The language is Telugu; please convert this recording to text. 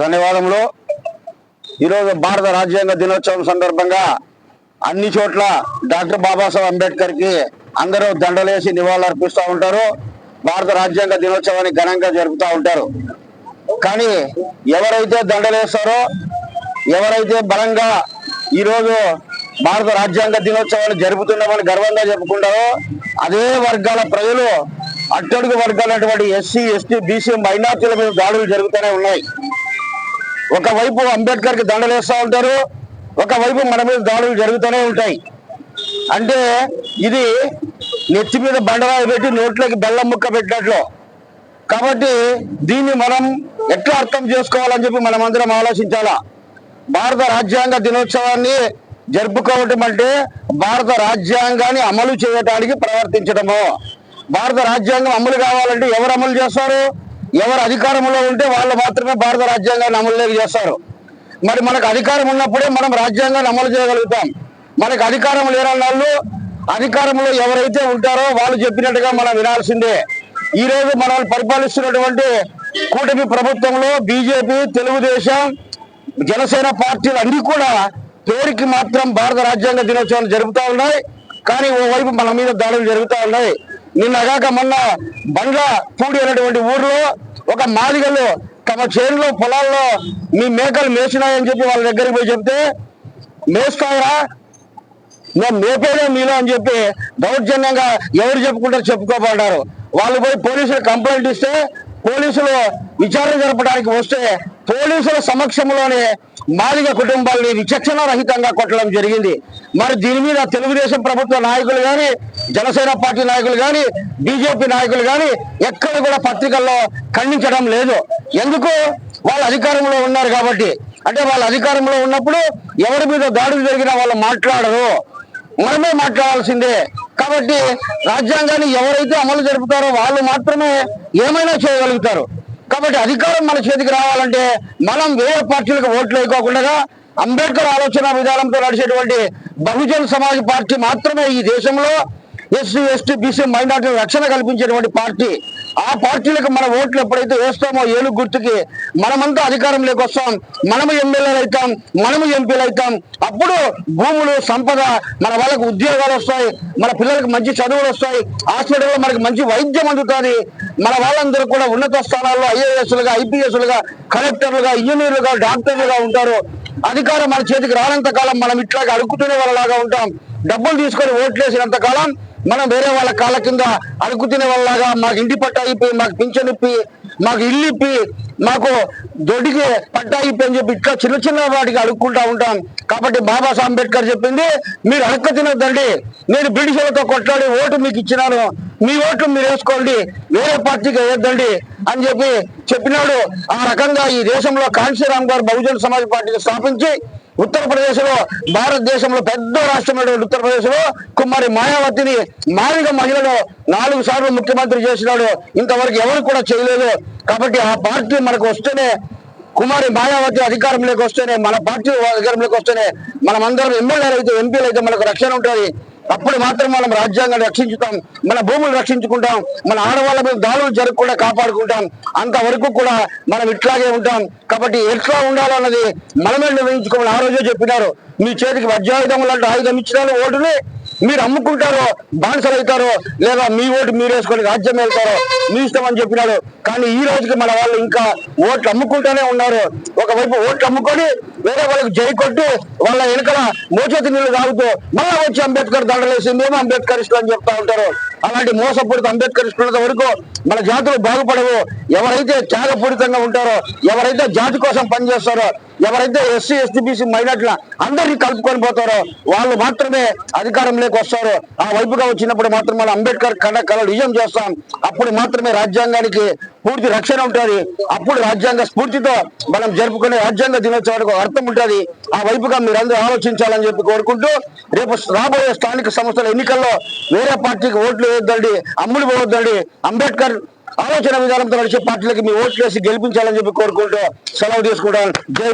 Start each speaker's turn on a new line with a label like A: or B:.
A: ధన్యవాదములు. ఈరోజు భారత రాజ్యాంగ దినోత్సవం సందర్భంగా అన్ని చోట్ల డాక్టర్ బాబాసాహెబ్ అంబేద్కర్కి అందరూ దండలేసి నివాళులర్పిస్తూ ఉంటారు. భారత రాజ్యాంగ దినోత్సవాన్ని ఘనంగా జరుపుతూ ఉంటారు. కానీ ఎవరైతే దండలేస్తారో ఎవరైతే బలంగా ఈరోజు భారత రాజ్యాంగ దినోత్సవాన్ని జరుపుతున్నామని గర్వంగా చెప్పుకుంటారో అదే వర్గాల ప్రజలు అట్టడుగు వర్గాలైనటువంటి ఎస్సీ ఎస్టీ బీసీ మైనార్టీల మీద దాడులు జరుగుతూనే ఉన్నాయి. ఒకవైపు అంబేద్కర్కి దండలేస్తూ ఉంటారు ఒకవైపు మన మీద దాడులు జరుగుతూనే ఉంటాయి. అంటే ఇది నెత్తి మీద బండరాయి పెట్టి నోట్లోకి బెల్లం ముక్క పెట్టినట్లు. కాబట్టి దీన్ని మనం ఎట్లా అర్థం చేసుకోవాలని చెప్పి మనమందరం అందరం ఆలోచించాలా? భారత రాజ్యాంగ దినోత్సవాన్ని జరుపుకోవటం అంటే భారత రాజ్యాంగాన్ని అమలు చేయటానికి ప్రవర్తించడము భారత రాజ్యాంగం అమలు కావాలంటే ఎవరు అమలు చేస్తారు? ఎవరు అధికారంలో ఉంటే వాళ్ళు మాత్రమే భారత రాజ్యాంగాన్ని అమలులోకి చేస్తారు. మరి మనకు అధికారం ఉన్నప్పుడే మనం రాజ్యాంగాన్ని అమలు చేయగలుగుతాం. మనకు అధికారం లేని వాళ్ళు అధికారంలో ఎవరైతే ఉంటారో వాళ్ళు చెప్పినట్టుగా మనం వినాల్సిందే. ఈ రోజు మనల్ని పరిపాలిస్తున్నటువంటి కూటమి ప్రభుత్వంలో బీజేపీ తెలుగుదేశం జనసేన పార్టీలు అన్ని కూడా పేరుకి మాత్రం భారత రాజ్యాంగ దినోత్సవాలు జరుపుతా ఉన్నాయి. కానీ ఓవైపు మన మీద దాడులు జరుగుతూ ఉన్నాయి. నిన్నగాక మొన్న బండ్ల పూడి అనేటువంటి ఊర్లో ఒక మాదిగలు తమ చేనులో పొలాల్లో మీ మేకలు మేసినాయని చెప్పి వాళ్ళ దగ్గరికి పోయి చెప్తే మేస్తాయా మేము మేపేదే మీలో అని చెప్పి దౌర్జన్యంగా ఎవరు చెప్పుకుంటారు చెప్పుకోబడ్డారు. వాళ్ళు పోయి పోలీసులు కంప్లైంట్ ఇస్తే పోలీసులు విచారణ జరపడానికి వస్తే పోలీసుల సమక్షంలోనే మాదిగ కుటుంబాలని విచక్షణ రహితంగా కొట్టడం జరిగింది. మరి దీని మీద తెలుగుదేశం ప్రభుత్వ నాయకులు కానీ జనసేన పార్టీ నాయకులు కానీ బీజేపీ నాయకులు కానీ ఎక్కడ కూడా పత్రికల్లో ఖండించడం లేదు. ఎందుకు? వాళ్ళు అధికారంలో ఉన్నారు కాబట్టి. అంటే వాళ్ళ అధికారంలో ఉన్నప్పుడు ఎవరి మీద దాడులు జరిగినా వాళ్ళు మాట్లాడరు. మనమే మాట్లాడాల్సిందే. కాబట్టి రాజ్యాంగాన్ని ఎవరైతే అమలు జరుపుతారో వాళ్ళు మాత్రమే ఏమైనా చేయగలుగుతారు. కాబట్టి అధికారం మన చేతికి రావాలంటే మనం వేరే పార్టీలకు ఓట్లు వేయకోకుండా అంబేద్కర్ ఆలోచన విధానంతో నడిచేటువంటి బహుజన్ సమాజ్ పార్టీ మాత్రమే ఈ దేశంలో ఎస్సీ ఎస్టీ బీసీ మైనార్టీ రక్షణ కల్పించేటువంటి పార్టీ. ఆ పార్టీలకు మన ఓట్లు ఎప్పుడైతే వేస్తామో ఏలు గుర్తుకి మనమంతా అధికారంలోకి వస్తాం మనము ఎమ్మెల్యేలు అవుతాం మనము ఎంపీలు అవుతాం. అప్పుడు భూములు సంపద మన వాళ్ళకు ఉద్యోగాలు వస్తాయి మన పిల్లలకు మంచి చదువులు వస్తాయి హాస్పిటల్లో మనకి మంచి వైద్యం అందుతుంది. మన వాళ్ళందరూ కూడా ఉన్నత స్థానాల్లో ఐఏఎస్లుగా ఐపీఎస్లుగా కలెక్టర్లుగా ఇంజనీర్లుగా డాక్టర్లుగా ఉంటారు. అధికారం మన చేతికి రానంత కాలం మనం ఇట్లాగా అడుక్కుతునే వాళ్ళలాగా ఉంటాం. డబ్బులు తీసుకొని ఓట్లేసినంత కాలం మనం వేరే వాళ్ళ కాళ్ళ కింద అడుగు తినే వాళ్ళలాగా మాకు ఇంటి పట్టా ఇప్పి మాకు పింఛన్ ఇప్పి మాకు ఇల్లు ఇప్పి మాకు దొడ్డికి పట్టా ఇప్పి అని చెప్పి ఇట్లా చిన్న చిన్న వాటికి అడుక్కుంటా ఉంటాం. కాబట్టి బాబాసాహెబ్ అంబేద్కర్ చెప్పింది మీరు అడక్క తినొద్దండి. నేను బ్రిటిషర్లతో కొట్లాడి ఓటు మీకు ఇచ్చినాను. మీ ఓట్లు మీరు వేసుకోండి. వేరే పార్టీకి వేయొద్దండి అని చెప్పి చెప్పినాడు. ఆ రకంగా ఈ దేశంలో కాంశీరామ్ గారు బహుజన సమాజ్ పార్టీని స్థాపించి ఉత్తరప్రదేశ్లో భారతదేశంలో పెద్ద రాష్ట్రమైనటువంటి ఉత్తరప్రదేశ్లో కుమారి మాయావతిని మాదిగ మహిళను నాలుగు సార్లు ముఖ్యమంత్రి చేసినాడు. ఇంతవరకు ఎవరు కూడా చేయలేదు. కాబట్టి ఆ పార్టీ మనకు వస్తేనే కుమారి మాయావతి అధికారంలోకి వస్తేనే మన పార్టీ అధికారంలోకి వస్తేనే మనమందరం ఎమ్మెల్యేలు అయితే ఎంపీలు అయితే మనకు రక్షణ ఉంటుంది. అప్పుడు మాత్రం మనం రాజ్యాంగాన్ని రక్షించుతాం మన భూములు రక్షించుకుంటాం మన ఆడవాళ్ళ మీద దాడులు జరగకుండా కాపాడుకుంటాం. అంతవరకు కూడా మనం ఇట్లాగే ఉంటాం. కాబట్టి ఎట్లా ఉండాలన్నది మనమే నిర్ణయించుకోమని ఆ రోజే చెప్పినారు. మీ చేతికి వజ్రాయుధం లాంటి ఆయుధం ఇచ్చినాను ఓటుని? మీరు అమ్ముకుంటారో బానిసలు అవుతారో లేదా మీ ఓటు మీరు వేసుకొని రాజ్యం వెళ్తారో మీ ఇష్టం అని చెప్పినారు కానీ ఈ రోజుకి మన వాళ్ళు ఇంకా ఓట్లు అమ్ముకుంటూనే ఉన్నారు. ఒకవైపు ఓట్లు అమ్ముకొని వేరే వాళ్ళకి జై కొట్టి వాళ్ళ వెనుకల మోచేతి నీళ్ళు తాగుతూ మళ్ళా వచ్చి అంబేద్కర్ దండలేసి మేము అంబేద్కర్ ఇష్టం అని చెప్తా ఉంటారు. అలాంటి మోసపూరిత అంబేద్కర్ ఇష్టం వరకు మన జాతులు బాగుపడవు. ఎవరైతే త్యాగపూరితంగా ఉంటారో ఎవరైతే జాతి కోసం పనిచేస్తారో ఎవరైతే ఎస్సీ ఎస్టీ బీసీ మైనార్టీల అందరినీ కలుపుకొని పోతారో వాళ్ళు మాత్రమే అధికారంలోకి వస్తారు. ఆ వైపుగా వచ్చినప్పుడు మాత్రం మనం అంబేద్కర్ కళ కళ నిజం చేస్తాం. అప్పుడు మాత్రమే రాజ్యాంగానికి పూర్తి రక్షణ ఉంటుంది. అప్పుడు రాజ్యాంగ స్ఫూర్తితో మనం జరుపుకునే రాజ్యాంగ దినోత్సవానికి అర్థం ఉంటుంది. ఆ వైపుగా మీరందరూ ఆలోచించాలని చెప్పి కోరుకుంటూ రేపు రాబోయే స్థానిక సంస్థల ఎన్నికల్లో వేరే పార్టీకి ఓట్లు వేయొద్దండి అమ్ములు పోవద్దండి. అంబేద్కర్ ఆలోచన విధానంతో నడిచే పార్టీలకి మీ ఓట్లు వేసి గెలిపించాలని చెప్పి కోరుకుంటూ సెలవు తీసుకుంటాను. జై